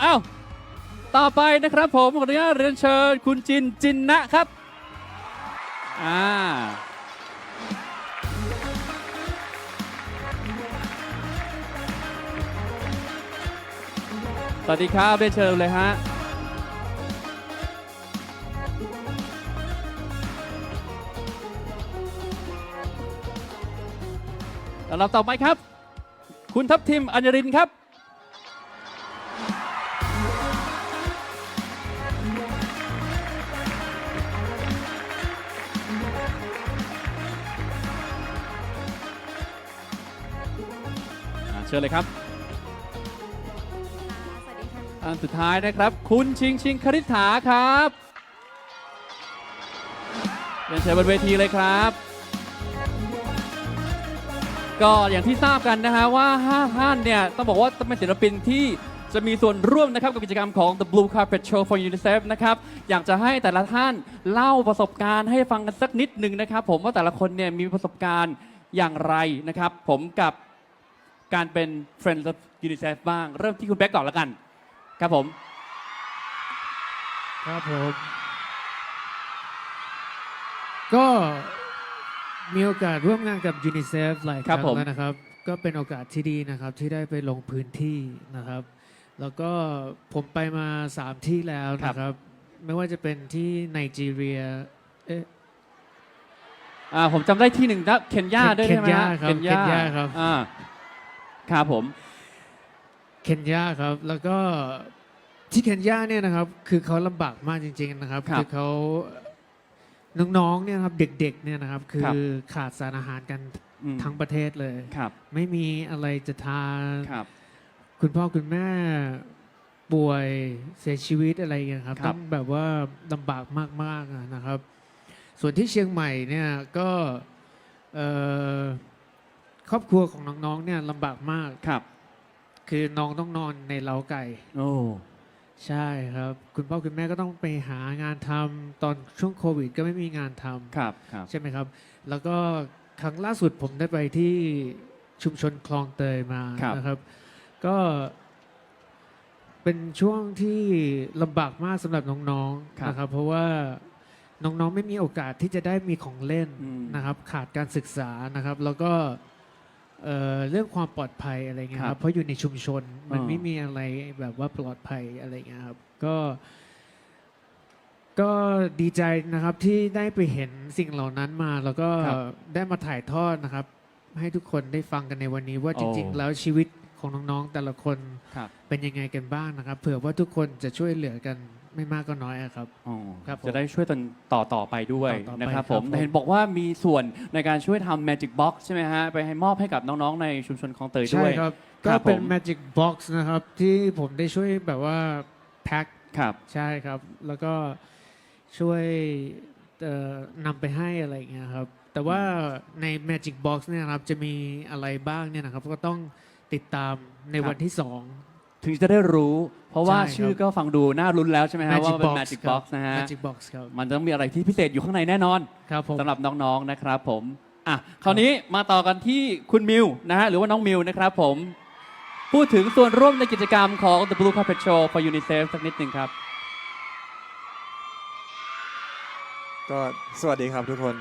เอ้า ต่อไปนะครับผมขออนุญาตเรียนเชิญคุณจินจินนะครับ อ่า สวัสดีครับเรียนเชิญเลยฮะ ลำดับต่อไปครับ คุณทัพทิมอัญญรินครับ เชิญเลยครับสวัสดีค่ะอันสุดท้ายนะครับ คุณชิงชิงคริษฐาครับเรียนเชิญบนเวทีเลยครับ ก็อย่างที่ทราบกันนะฮะว่า5ท่านเนี่ย ต้องบอกว่าต้องเป็นศิลปินที่จะมีส่วนร่วมนะครับกับกิจกรรมของ The Blue Carpet Show for UNICEF นะครับ อยากจะให้แต่ละท่านเล่าประสบการณ์ให้ฟังกันสักนิดหนึ่งนะครับ ผมว่าแต่ละคนเนี่ยมีประสบการณ์อย่างไรนะครับ ผมกับ การเป็น Friend of UNICEF บ้าง เริ่มที่คุณแบ๊กก่อนละกัน ครับผม ครับผม ก็มีโอกาสร่วมงานกับยูนิเซฟหลายคครัรั้บงผม แล้วนะครับ ก็เป็นโอกาสที่ดีนะครับที่ได้ไปลงพื้นที่นะครับ แล้วก็ผมไปมา 3 ที่แล้วนะครับ ไม่ว่าจะเป็นที่ไนจีเรียเอ๊ะ อ่าผมจำได้ที่หนึ่งนะเคนยาด้วยใช่ไหมฮะเคนยาครับเคนยาครับ อ่า ครับผม เคนยาครับ แล้วก็ที่เคนยาเนี่ยนะครับ คือเขาลำบากมากจริง ๆ นะครับ ครับอเขาน้องๆเนี่ยนะครับเด็กๆเนี่ยนะครับ คืครัอบขาดสารอาหารกันอืม ทั้งประเทศเลย ครับไม่มีอะไรจะทาน ครับ คุณพ่อคุณแม่ป่วยเสียชีวิตอะไรอย่างเงี้ยครับครับ ต้องแบบว่าลำบากมากๆอะนะครับ ส่วนที่เชียงใหม่เนี่ยก็เอ่อ ครอบครัวของน้องๆเนี่ยลำบากมาก ครับ คือน้องต้องนอนในเล้าไก่ โอ้ ใช่ครับ คุณพ่อคุณแม่ก็ต้องไปหางานทำตอนช่วงโควิด ก็ไม่มีงานทำครับ ครับ ใช่ไหมครับ แล้วก็ครั้งล่าสุดผมได้ไปที่ชุมชนคลองเตยมานะครับ ก็เป็นช่วงที่ลำบากมากสำหรับน้องๆนะครับ เพราะว่าน้องๆไม่มีโอกาสที่จะได้มีของเล่นอืม นะครับ ขาดการศึกษานะครับ แล้วก็ เอ่อเรื่องความปลอดภัยอะไรเงี้ยคครัรับบเพราะอยู่ในชุมชนมันอ๋อไม่มีอะไรแบบว่าปลอดภัยอะไรเงี้ยครับก็ ก็ดีใจนะครับที่ได้ไปเห็นสิ่งเหล่านั้นมา แล้วก็ครับได้มาถ่ายทอดนะครับ ให้ทุกคนได้ฟังกันในวันนี้ว่าโอ้ จริง ๆ แล้วชีวิตของน้องๆแต่ละคนครับ เป็นยังไงกันบ้างนะครับ เผื่อว่าทุกคนจะช่วยเหลือกัน ไม่มากก็น้อยอะครับ อ๋อครับผมจะได้ช่วยตนต่อต่อไปด้วยต่อๆไปนะครับครับผมผม แต่เห็นบอกว่ามีส่วนในการช่วยทำ Magic Box ใช่ไหมฮะ ไปให้มอบให้กับน้องๆ ในชุมชนคลองเตยด้ใช่วย ครับครัก็บเป็นผม Magic Box นะครับ ที่ผมได้ช่วยแบบว่าแพ็คครับ ใช่ครับ แล้วก็ช่วยเอ่อนำไปให้อะไรอย่างเงี้ยครับ แต่ว่าใน Magic Box เนี่ยครับจะมีอะไรบ้างเนี่ยนะครับ ก็ต้องติดตามในครับ วันที่สอง ถึงจะได้รู้ เพราะว่าใช่ครับ ชื่อก็ฟังดูน่ารุ้นแล้วใช่ไหมฮะว่าเป็น Magic ครับ Box นะฮะ Magic Box ครับ มันต้องมีอะไรที่พิเศษอยู่ข้างในแน่นอนครับผม สำหรับน้องๆนะครับผมอะคราวนี้มาต่อกันที่คุณมิวนะฮะหรือว่าน้องมิวนะครับผม พูดถึงส่วนร่วมในกิจกรรมของ The Blue Carpet Show for UNICEF สักนิดหนึ่งครับ ก็สวัสดีครับทุกคน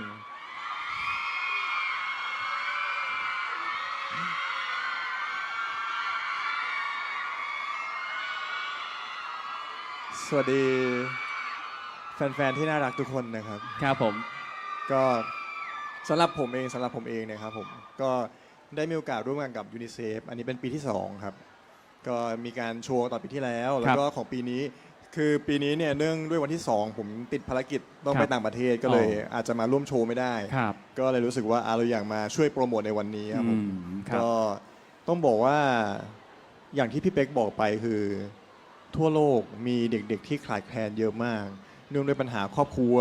สวัสดี แฟนๆที่น่ารักทุกคนนะครับ ครับผม ก็สำหรับผมเองสำหรับผมเองนะครับผมก็ได้มีโอกาสร่วมงานกับยูนิเซฟอันนี้เป็นปีที่2ครับ ก็มีการโชว์ตอนปีที่แล้ว แล้วก็ของปีนี้ คือปีนี้เนี่ยเนื่องด้วยวันที่2ผมติดภารกิจต้องครับไปต่างประเทศก็เลยอ๋อออาจจะมาร่วมโชว์ไม่ได้ ครับก็เลยรู้สึกว่าอะเราอยากมาช่วยโปรโมทในวันนี้ครับผอืมมครับ ก็ต้องบอกว่าอย่างที่พี่เป๊กบอกไปคือ ทั่วโลกมีเด็กๆที่ขาดแคลนเยอะมากเนื่องด้วยปัญหาครอบครัว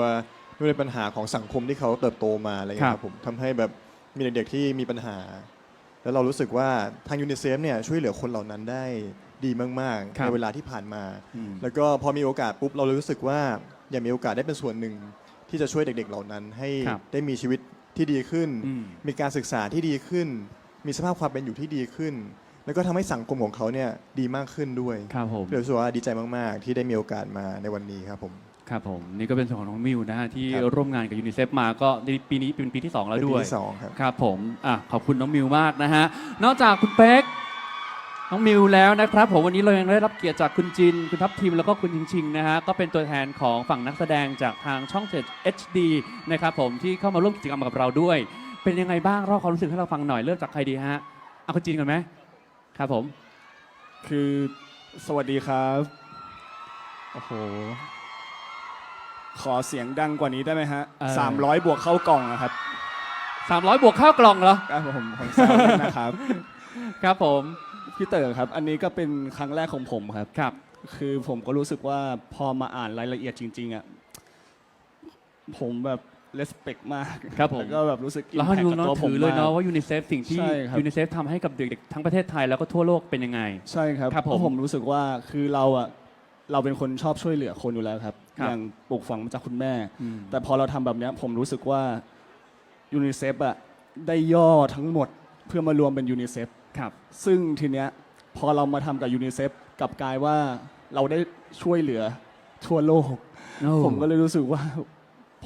เนื่องด้วยปัญหาของสังคมที่เขาเติบโตมาอะไรอย่างเงี้ยครับผมทำให้แบบมีเด็กๆที่มีปัญหา แล้วเรารู้สึกว่าทางยูนิเซฟเนี่ยช่วยเหลือคนเหล่านั้นได้ดีมากครัๆบในเวลาที่ผ่านมาอืมแล้วก็พอมีโอกาสปุ๊บเราเลยรู้สึกว่าอยากมีโอกาสได้เป็นส่วนหนึ่งที่จะช่วยเด็ก ๆ เหล่านั้นให้ครับได้มีชีวิตที่ดีขึ้นอืมมีการศึกษาที่ดีขึ้น มีสภาพความเป็นอยู่ที่ดีขึ้น แล้วก็ทำให้สังคมของเขาเนี่ยดีมากขึ้นด้วยครับผม เลยรู้สึกว่าดีใจมาก ๆ ที่ได้มีโอกาสมาในวันนี้ครับผม ครับผม นี่ก็เป็นส่วนของน้องมิวนะฮะที่ครับ ร่วมงานกับยูนิเซฟมาก็ในปีนี้เป็นปีที่2แล้วเป็นด้ปีวย ที่สองครับ ครับผมอะขอบคุณน้องมิวมากนะฮะ นอกจากคุณเป๊ก น้องมิวแล้วนะครับผมวันนี้เรายังได้รับเกียรติจากคุณจิน คุณทัพทีม แล้วก็คุณชิงชิงนะฮะ ก็เป็นตัวแทนของฝั่งนักแสดงจากทางช่อง7 HD นะครับผมที่เข้ามาร่วมกิจกรรมกับเราด้วย เป็นยังไงบ้างเล่าความรู้สึกให้เราฟังหน่อย เริ่มจากใครดีฮะ เอาคุณจินก่อนไหม ครับผม คือสวัสดีครับ โอ้โห ขอเสียงดังกว่านี้ได้ไหมฮะเออ สามร้อยบวกเข้ากล่องนะครับ300 บวกข้าวกล่องเหรอ ครับผมผมแซวเล่นนะครับ ครับผม พี่เต๋อครับ อันนี้ก็เป็นครั้งแรกของผมครับ ครับ คือผมก็รู้สึกว่าพอมาอ่านรายละเอียดจริงๆอะผมแบบ เลสเปกมากครับผม แล้วก็แบบรู้สึกอิเรามให้แพคดูกับเนาะตัวผมถือเลยเนาะมากว่ายูนิเซฟสิ่งที่ใช่ครับ ยูนิเซฟทำให้กับเด็กๆทั้งประเทศไทยแล้วก็ทั่วโลกเป็นยังไง ใช่ครับครับผมเพราะผมรู้สึกว่าคือเราอะเราเป็นคนชอบช่วยเหลือคนอยู่แล้วครับครับ อย่างปลูกฝังมาจากคุณแม่อืมแต่พอเราทำแบบเนี้ยผมรู้สึกว่ายูนิเซฟอะได้ย่อทั้งหมดเพื่อมารวมเป็นยูนิเซฟ ครับ ซึ่งทีเนี้ยพอเรามาทำกับยูนิเซฟกลับกลายว่าเราได้ช่วยเหลือทั่วโลก ผมก็เลยรู้สึกว่า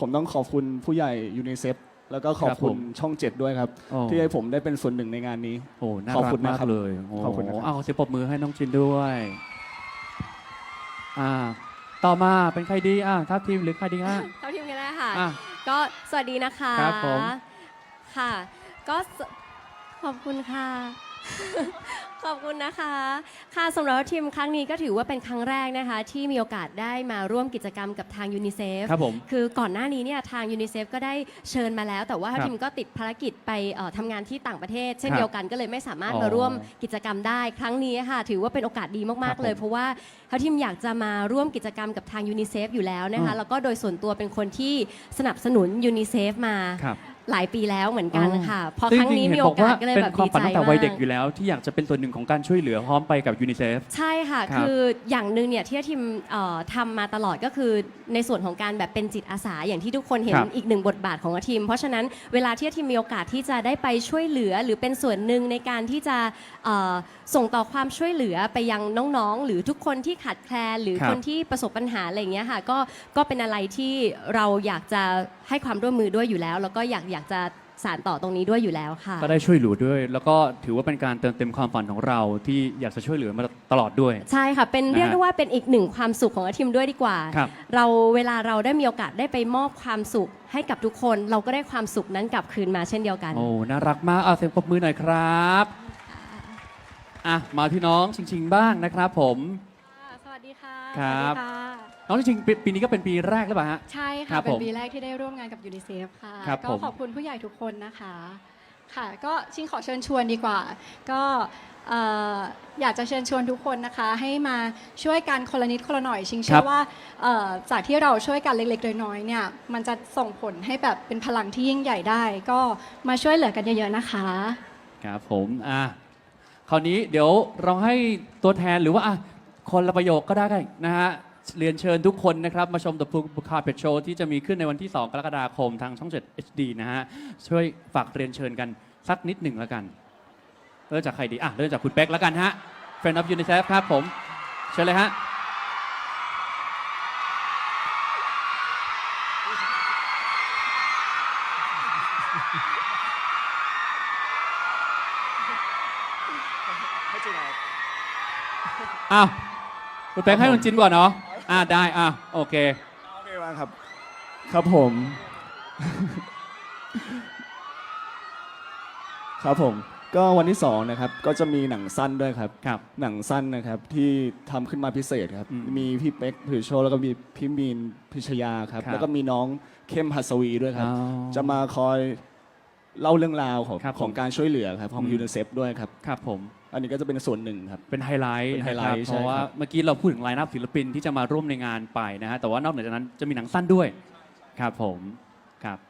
ผมต้องขอบคุณผู้ใหญ่ยูนิเซฟแล้วก็ขอบคุณช่องเจ็ดด้วยครับ โอ้ ที่ให้ผมได้เป็นส่วนหนึ่งในงานนี้ โอ้น่าขอบรัคุกณมานะกครับเลยโอ้ขอบคุณนะครับ เอาเสียงปรบมือให้น้องจินด้วยอ่าต่อมาเป็นใครดีอ่าทัพทีมหรือใครดีฮะเท่าทีมกันได้ค่ะ อะ ก็สวัสดีนะคะครับผม ค่ะ ก็สขอบคุณค่ะ ขอบคุณนะคะ ค่ะสำหรับทีมครั้งนี้ก็ถือว่าเป็นครั้งแรกนะคะ ที่มีโอกาสได้มาร่วมกิจกรรมกับทางยูนิเซฟครับผมคือก่อนหน้านี้เนี่ยทางยูนิเซฟก็ได้เชิญมาแล้ว แต่ว่าครับทีมก็ติดภารกิจไปเอ่อทำงานที่ต่างประเทศ เช่นครับเดียวกันก็เลยไม่สามารถอ๋อมาร่วมกิจกรรมได้ ครั้งนี้ค่ะ ถือว่าเป็นโอกาสดีครัมากบๆเลยผมเพราะว่าทัพทีมอยากจะมาร่วมกิจกรรมกับทางยูนิเซฟอยู่แล้วนะอืคะมแล้วก็โดยส่วนตัวเป็นคนที่สนับสนุนยูนิเซฟมา ครับ หลายปีแล้วเหมือนกันอ๋อค่ะ พอซึ่ครั้งนี้จๆมีเห็โอบอกกาว่าสก็เลยเป็นแบบความดีฝันใจตั้งแต่มาวัยเด็กกอยู่แล้ว ที่อยากจะเป็นส่วนหนึ่งของการช่วยเหลือพร้อมไปกับยูนิเซฟ ใช่ค่ะ ครับคืออย่างหนึ่งเนี่ยที่ทีมเอ่อทำมาตลอดก็คือในส่วนของการแบบเป็นจิตอาสาอย่างที่ทุกคนเห็นครับอีกหนึ่งบทบาทของทีม เพราะฉะนั้นเวลาที่ทีมมีโอกาสที่จะได้ไปช่วยเหลือ หรือเป็นส่วนหนึ่งในการที่จะเอ่อส่งต่อความช่วยเหลือไปยังน้องๆ หรือทุกคนที่ขาดแคลนหรือครับ คนที่ประสบปัญหาอะไรอย่างเงี้ยค่ะก็ก็เป็นอะไรที่เราอยากจะให้ความร่วมมือด้วยอยู่แล้ว แล้วก็อยากอยากจะสานต่อตรงนี้ด้วยอยู่แล้วค่ะ ก็ได้ช่วยเหลือด้วย แล้วก็ถือว่าเป็นการเติมเต็มความฝันของเราที่อยากจะช่วยเหลือมาตลอดด้วย ใช่ค่ะ เป็นนะฮะเรียกได้ว่าเป็นอีกหนึ่งความสุขของอาทีมด้วยดีกว่า ครับเราเวลาเราได้มีโอกาสได้ไปมอบความสุขให้กับทุกคน เราก็ได้ความสุขนั้นกลับคืนมาเช่นเดียวกัน โอ้น่ารักมากเอาเสียงปรบมือหน่อยครับอะมาที่น้องชิงชิงบ้างนะครับผม สวัสดีค่ะ ครับสวัสดีค่ะ น้องชิงชิงปีปีนี้ก็เป็นปีแรกหรือเปล่าฮะ ใช่ครัค่ะบเป็ผนมปีแรกที่ได้ร่วมงานกับยูนิเซฟค่ะ ครับก็ผม ขอบคุณผู้ใหญ่ทุกคนนะคะ ค่ะ ก็ชิงขอเชิญชวนดีกว่า ก็เอ่ออยากจะเชิญชวนทุกคนนะคะ ให้มาช่วยกันคนละนิดคนละหน่อย ชิงเชื่ครัอบ ว่าเอ่อจากที่เราช่วยกันเล็กๆน้อยๆเนี่ยมันจะส่งผลให้แบบเป็นพลังที่ยิ่งใหญ่ได้ ก็มาช่วยเหลือกันเยอะๆนะคะ ครับผมอะคราวนี้เดี๋ยวเราให้ตัวแทนหรือว่าอะคนละประโยคก็ได้นะฮะ เรียนเชิญทุกคนนะครับ มาชม The Blue Carpet Show ที่จะมีขึ้นในวันที่ 2 กรกฎาคมทางช่อง 7 HD นะฮะ ช่วยฝากเรียนเชิญกันสักนิดหนึ่งแล้วกัน เริ่มจากใครดี อะ เริ่มจากคุณเป๊กแล้วกันฮะ Friend of UNICEF ครับผม เชิญเลยฮะ อ้าว คุณเป๊กให้คุณจินก่อนเนาะ อ่าได้อะโอเค โอเคบ้างครับ ครับผม ครับผม ก็วันที่สองนะครับ ก็จะมีหนังสั้นด้วยครับ ครับ หนังสั้นนะครับที่ทำขึ้นมาพิเศษครับ อืมมีพี่เป๊กผิวโชว์แล้วก็มีพี่มีนพิชยาครับ ครับแล้วก็มีน้องเข้มหัสวีด้วยครับ อ๋อ จะมาคอย เล่าเรื่องราวของครับผม ของการช่วยเหลือครับของอืมยูนิเซฟด้วยครับ ครับผม อันนี้ก็จะเป็นส่วนหนึ่งครับ เป็นไฮไลท์เป็นไฮไลท์นะครับใช่เพราะว่าครับ เมื่อกี้เราพูดถึงไลน์นับศิลปินที่จะมาร่วมในงานไปนะฮะแต่ว่านอกเหนือจากนั้นจะมีหนังสั้นด้วย ครับผมครับค่ะ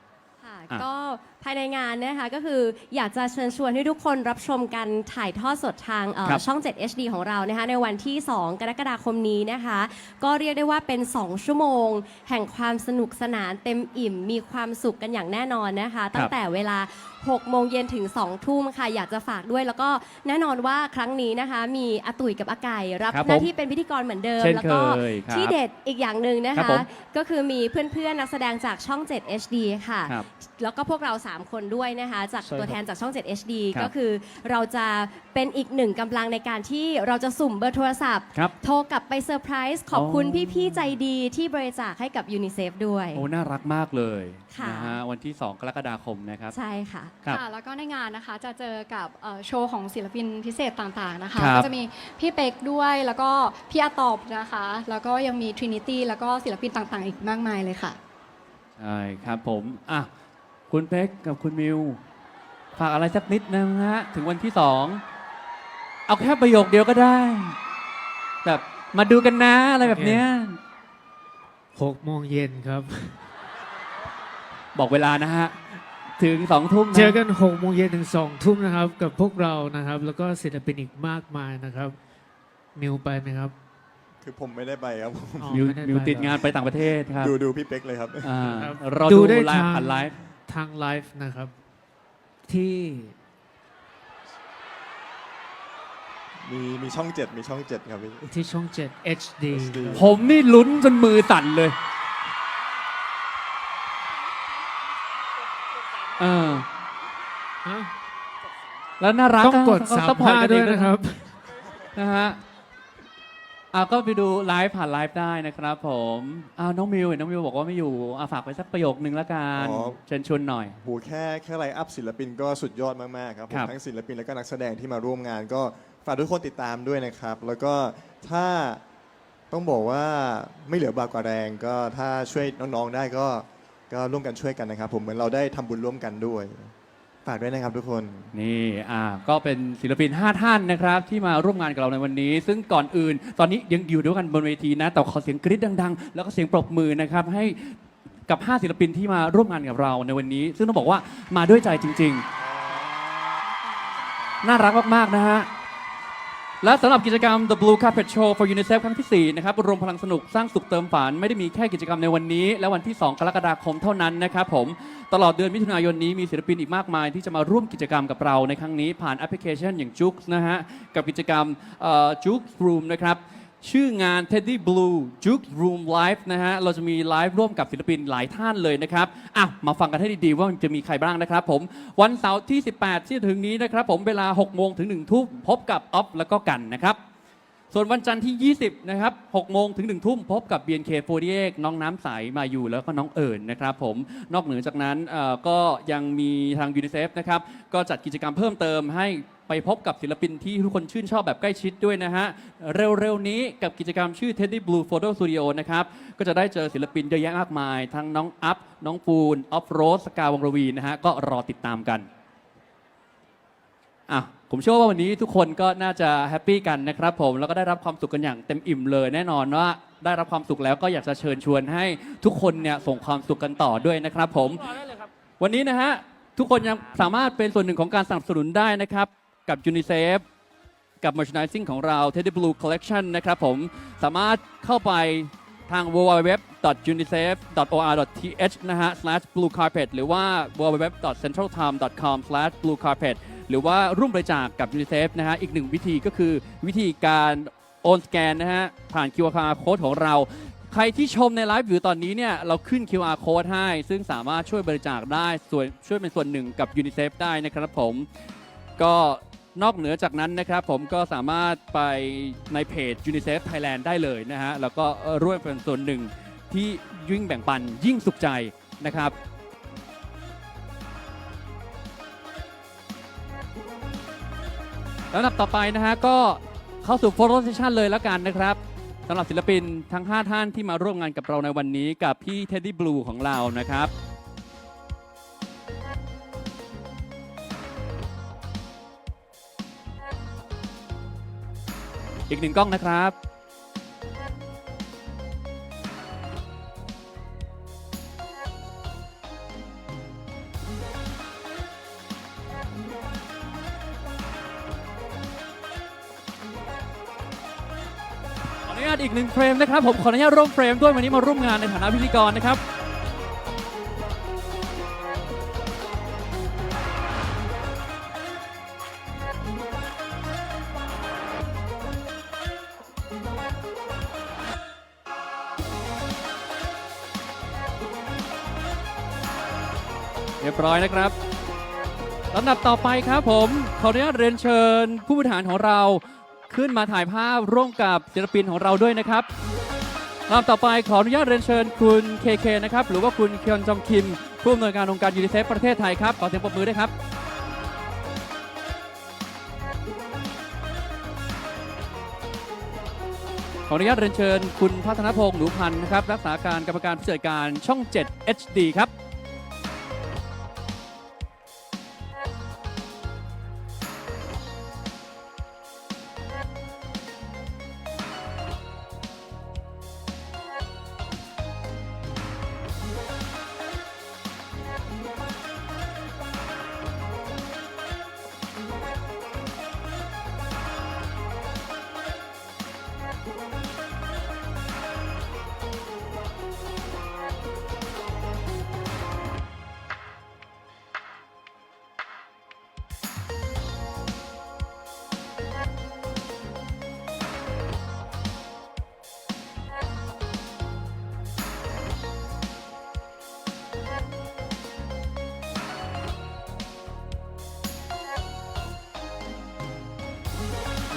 อะ ก็ภายในงานนะคะก็คืออยากจะเชิญชวนให้ทุกคนรับชมกันถ่ายทอดสดทางเอ่อครับ ช่อง 7 HD ของเรานะคะในวันที่ 2 กรกฎาคมนี้นะคะ ก็เรียกได้ว่าเป็น 2 ชั่วโมง แห่งความสนุกสนานเต็มอิ่ม มีความสุขกันอย่างแน่นอนนะคะ ตั้งแต่เวลา6 โมงเย็นถึง 2 ทุ่มค่ะ อยากจะฝากด้วย แล้วก็แน่นอนว่าครั้งนี้นะคะ มีอาตุ๋ยกับอาไก่รับครับผมหน้าที่เป็นพิธีกรเหมือนเดิม เช่นแล้วก็เคยครับที่เด็ดอีกอย่างหนึ่งนะครัคะ บผมก็คือมีเพื่อนๆนักแสดงจากช่อง 7 HD ค่ะ ครับแล้วก็พวกเรา 3 คนด้วยนะคะ จากใช่ครับตัวแทนจากช่อง 7 HD ครับก็คือเราจะเป็นอีกหนึ่งกำลังในการที่เราจะสุ่มเบอร์โทรศัพท์ ครับโทรกลับไปเซอร์ไพรส์ขอบคุณอ๋อ พี่ๆใจดีที่บริจาคให้กับยูนิเซฟด้วย โอ้ น่ารักมากเลยค่ะนะฮะวันที่ 2 กรกฎาคมนะครับ ใช่ค่ะ ครับ ค่ะแล้วก็ในงานนะคะจะเจอกับเอ่อโชว์ของศิลปินพิเศษต่างๆนะคะครับ ก็จะมีพี่เป็กด้วยแล้วก็พี่อาตอบนะคะ แล้วก็ยังมี Trinity แล้วก็ศิลปินต่างๆ อีกมากมายเลยค่ะ ใช่ครับผมอะคุณเป๊กกับคุณมิวฝากอะไรสักนิดนะฮะถึงวันที่2เอาแค่ประโยคเดียวก็ได้ แบบมาดูกันนะอะไรแบบเนี้ย6โมงเย็นครับ บอกเวลานะฮะ ถึงสองทุ่มนะเจอกัน6โมงเย็นถึง2ทุ่มนะครับ กับพวกเรานะครับ แล้วก็ศิลปินอีกมากมายนะครับมิวไปไหมครับคือผมไม่ได้ไปครับอ๋อมิวไไมิวไปติดหรองานไปต่างประเทศครับดูดูพี่เป๊กเลยครับ อ่าครับเราดูดูได้ไลฟ์ทางผ่านไลฟ์ทางไลฟ์นะครับ ที่มีมีช่องเจ็ดมีช่องเจ็ดครับพี่ ที่ช่อง 7 HD ครับผมนี่ลุ้นจนมือสั่นเลย เออ ฮะแล้วน่ารักต้องกดะสามซัพพอร์ตห้ากันด้วยเองนะครับ นะฮะอ่าก็ไปดูไลฟ์ผ่านไลฟ์ได้นะครับ ผมอ้าวน้องมิวเห็นน้องมิวบอกว่าไม่อยู่อะฝากไปสักประโยคนึงละกันอ๋อ เชิญชวนหน่อย โหแค่แค่ไลน์อัพศิลปินก็สุดยอดมากๆครับผครัมบ ทั้งศิลปินและก็นักแสดงที่มาร่วมงาน ก็ฝากทุกคนติดตามด้วยนะครับ แล้วก็ถ้าต้องบอกว่าไม่เหลือบากกว่าแรงก็ถ้าช่วยน้องๆได้ก็ ก็ร่วมกันช่วยกันนะครับผมเหมือนเราได้ทำบุญร่วมกันด้วย ฝากด้วยนะครับทุกคน นี่อ่าก็เป็นศิลปิน 5 ท่านนะครับ ที่มาร่วมงานกับเราในวันนี้ ซึ่งก่อนอื่น ตอนนี้ยังอยู่ด้วยกันบนเวทีนะ แต่ขอเสียงกรี๊ดดังๆ แล้วก็เสียงปรบมือนะครับให้กับ 5 ศิลปินที่มาร่วมงานกับเราในวันนี้ ซึ่งต้องบอกว่ามาด้วยใจจริง ๆ น่ารักมากๆนะฮะ และสำหรับกิจกรรม The Blue Carpet Show for UNICEF ครั้งที่ 4 นะครับ รวมพลังสนุกสร้างสุขเติมฝัน ไม่ได้มีแค่กิจกรรมในวันนี้ และวันที่ 2 กรกฎาคมเท่านั้นนะครับผม ตลอดเดือนมิถุนายนนี้มีศิลปินอีกมากมาย ที่จะมาร่วมกิจกรรมกับเราในครั้งนี้ผ่านแอปพลิเคชันอย่างจุกนะฮะ กับกิจกรรมจุกรูมนะครับ ชื่องาน Teddy Blue Juke Room Live นะฮะ เราจะมีไลฟ์ร่วมกับศิลปินหลายท่านเลยนะครับ อะ มาฟังกันให้ดีๆ ว่ามันจะมีใครบ้างนะครับผม วันเสาร์ที่ 18 ที่จะถึงนี้นะครับผม เวลา 6 โมงถึง 1 ทุ่ม พบกับออฟแล้วก็กันนะครับ ส่วนวันจันทร์ที่ 20 นะครับ 6 โมงถึง 1 ทุ่ม พบกับ BNK48 น้องน้ำใส มาอยู่แล้วก็น้องเอิญนะครับผม นอกเหนือจากนั้นเอ่อก็ยังมีทางยูนิเซฟนะครับ ก็จัดกิจกรรมเพิ่มเติมให้ ไปพบกับศิลปินที่ทุกคนชื่นชอบแบบใกล้ชิดด้วยนะฮะ เร็วๆนี้กับกิจกรรมชื่อ Teddy Blue Photo Studio นะครับ ก็จะได้เจอศิลปินเยอะแยะมากมาย ทั้งน้องอัพ น้องปูน ออฟโรสสกาวงรวีนะฮะ ก็รอติดตามกันอะผมเชื่อว่าวันนี้ทุกคนก็น่าจะแฮปปี้กันนะครับผมแล้วก็ได้รับความสุขกันอย่างเต็มอิ่มเลย แน่นอนว่าได้รับความสุขแล้วก็อยากจะเชิญชวนให้ทุกคนเนี่ยส่งความสุขกันต่อด้วยนะครับผมวันนี้นะฮะทุกคนยังสามารถเป็นส่วนหนึ่งของการสนับสนุนได้นะครับ กับยูนิเซฟกับ merchandising ของเรา Teddy Blue Collection นะครับผมสามารถเข้าไปทาง www.unicef.or.th นะฮะ slash blue carpet หรือว่า www.centraltime.com slash blue carpet หรือว่าร่วมบริจาคกับยูนิเซฟนะฮะ อีกหนึ่งวิธีก็คือวิธีการโอนสแกนนะฮะ ผ่าน QR code ของเรา ใครที่ชมในไลฟ์อยู่ตอนนี้เนี่ย เราขึ้น QR code ให้ ซึ่งสามารถช่วยบริจาคได้ส่วนช่วยเป็นส่วนหนึ่งกับยูนิเซฟได้นะครับผม ก็ นอกเหนือจากนั้นนะครับผมก็สามารถไปในเพจ UNICEF Thailand ได้เลยนะฮะ แล้วก็ร่วมเป็นส่วนหนึ่งที่ยิ่งแบ่งปันยิ่งสุขใจนะครับแล้วลำดับต่อไปนะฮะก็เข้าสู่โฟโต้เซสชันเลยแล้วกันนะครับสำหรับศิลปินทั้ง 5 ท่านที่มาร่วมงานกับเราในวันนี้กับพี่เท็ดดี้บลูของเรานะครับ อีกหนึ่งกล้องนะครับ ขออนุญาตอีกหนึ่งเฟรมนะครับ ผมขออนุญาตร่วมเฟรมด้วยวันนี้มาร่วมงานในฐานะพิธีกรนะครับ เรียบร้อยนะครับลำดับต่อไปครับผมขออนุญาตเรียนเชิญผู้บริหารของเราขึ้นมาถ่ายภาพร่วมกับศิลปินของเราด้วยนะครับลำดับต่อไปขออนุญาตเรียนเชิญคุณเคเคนะครับหรือว่าคุณเคียนจองคิม ผู้อำนวยการองค์การยูนิเซฟประเทศไทยครับขอเสียงปรบมือด้วยครับขออนุญาตเรียนเชิญคุณพัฒนพงศ์หนูพันธ์นะครับรักษาการกรรมการผู้จัดการช่อง 7 HD ครับ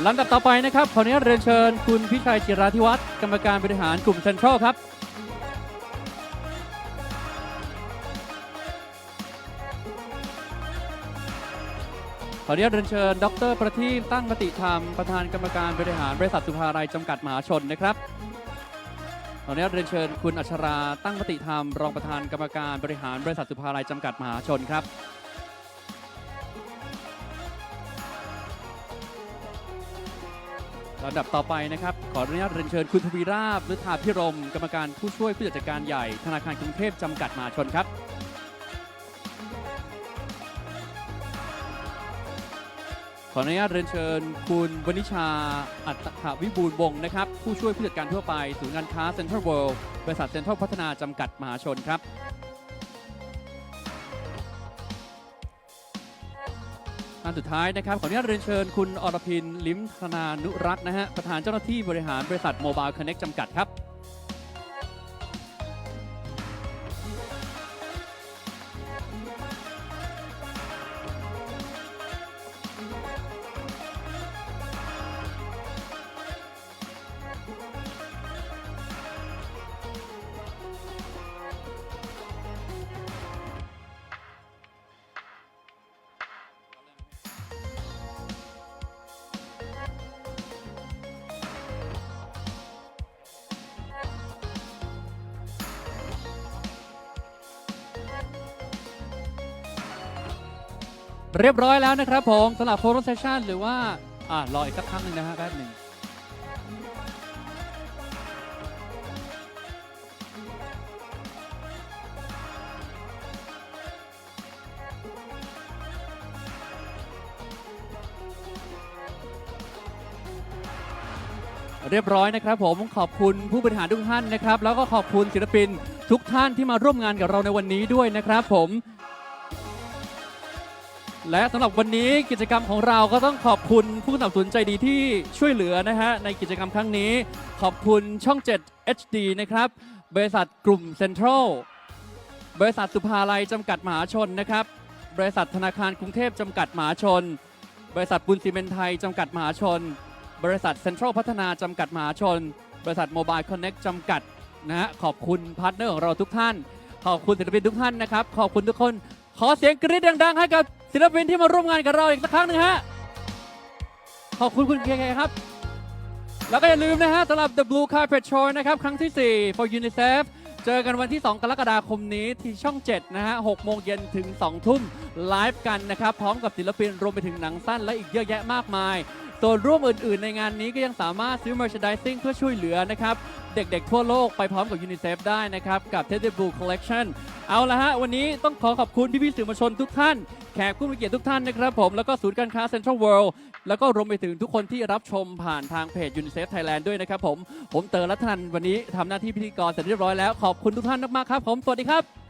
ลำดับต่อไปนะครับขออนุญาตเรียนเชิญ คุณพิชัยจิราธิวัฒน์กรรมการบริหารกลุ่มเซ็นทรัลครับ ขออนุญาตเรียนเชิญ ดร ประทีปตั้งมติธรรมประธานกรรมการบริหารบริษัทสุภาลัยจำกัดมหาชนนะครับขออนุญาตเรียนเชิญ คุณอัชราตั้งมติธรรมรองประธานกรรมการบริหารบริษัทสุภาลัยจำกัดมหาชนครับ ลำดับต่อไปนะครับ ขออนุญาตเรียนเชิญคุณทวีราบหรือทาพิรม กรรมการผู้ช่วยผู้จัดการใหญ่ ธนาคารกรุงเทพจำกัดมหาชนครับ ขออนุญาตเรียนเชิญ คุณวนิชาอัตถวิบูลวงศ์นะครับ ผู้ช่วยผู้จัดการทั่วไปศูนย์การค้าเซ็นทรัลเวิลด์บริษัทเซ็นทรัลพัฒนาจำกัดมหาชนครับานสุดท้ายนะครับขออนุญาตเรียนเชิญคุณอรพิน ลิมธนานุรักษ์นะฮะประธานเจ้าหน้าที่บริหารบริษัทโมบายคอนเน็กจำกัดครับ เรียบร้อยแล้วนะครับผมสำหรับโฟโต้เซสชันหรือว่าอ่ารออีกสักครั้งหนึ่งนะฮะแป๊บหนึ่งเรียบร้อยนะครับผมขอบคุณผู้บริหารทุกท่านนะครับ แล้วก็ขอบคุณศิลปินทุกท่านที่มาร่วมงานกับเราในวันนี้ด้วยนะครับผม และสำหรับวันนี้กิจกรรมของเราก็ต้องขอบคุณผู้สนับสนุนใจดีที่ช่วยเหลือนะฮะในกิจกรรมครั้งนี้ ขอบคุณช่อง 7 HD นะครับ บริษัทกลุ่มเซ็นทรัลบริษัทสุภาลัยจำกัดมหาชนนะครับ บริษัทธนาคารกรุงเทพจำกัดมหาชน บริษัทบุญซีเมนต์ไทยจำกัดมหาชน บริษัทเซ็นทรัลพัฒนาจำกัดมหาชน บริษัทโมบายคอนเน็กจำกัดนะฮะขอบคุณพาร์ทเนอร์ของเราทุกท่าน ขอบคุณศิลปินทุกท่านนะครับ ขอบคุณทุกคน ขอเสียงกรี๊ดดัง ๆ ให้กับศิลปินที่มาร่วมงานกับเราอีกสักครั้งหนึ่งฮะ ขอบคุณคุณเคเคครับ แล้วก็อย่าลืมนะฮะสำหรับ The Blue Carpet Show นะครับ ครั้งที่ 4 for UNICEF เจอกันวันที่ 2 กรกฎาคมนี้ที่ช่อง 7 นะฮะ6โมงเย็นถึง 2 ทุ่มไลฟ์กันนะครับ พร้อมกับศิลปินรวมไปถึงหนังสั้นและอีกเยอะแยะมากมาย ส่วนร่วมอื่นๆ ในงานนี้ก็ยังสามารถซื้อ merchandising เพื่อช่วยเหลือนะครับ เด็กๆ ทั่วโลกไปพร้อมกับ UNICEF ได้นะครับ กับ t e d d y Blue Collection เอาละฮะ วันนี้ต้องขอขอบคุณพี่ๆสื่อมวลชนทุกท่าน แขกผู้มีเกียรติทุกท่านนะครับผม แล้วก็ศูนย์การค้า Central World แล้วก็รวมไปถึงทุกคนที่รับชมผ่านทางเพจ UNICEF Thailand ด้วยนะครับผม ผมเต๋อรัตนันวันนี้ทำหน้าที่พิธีกรเสร็จเรียบร้อยแล้วขอบคุณทุกท่านมากๆครับผมสวัสดีครับ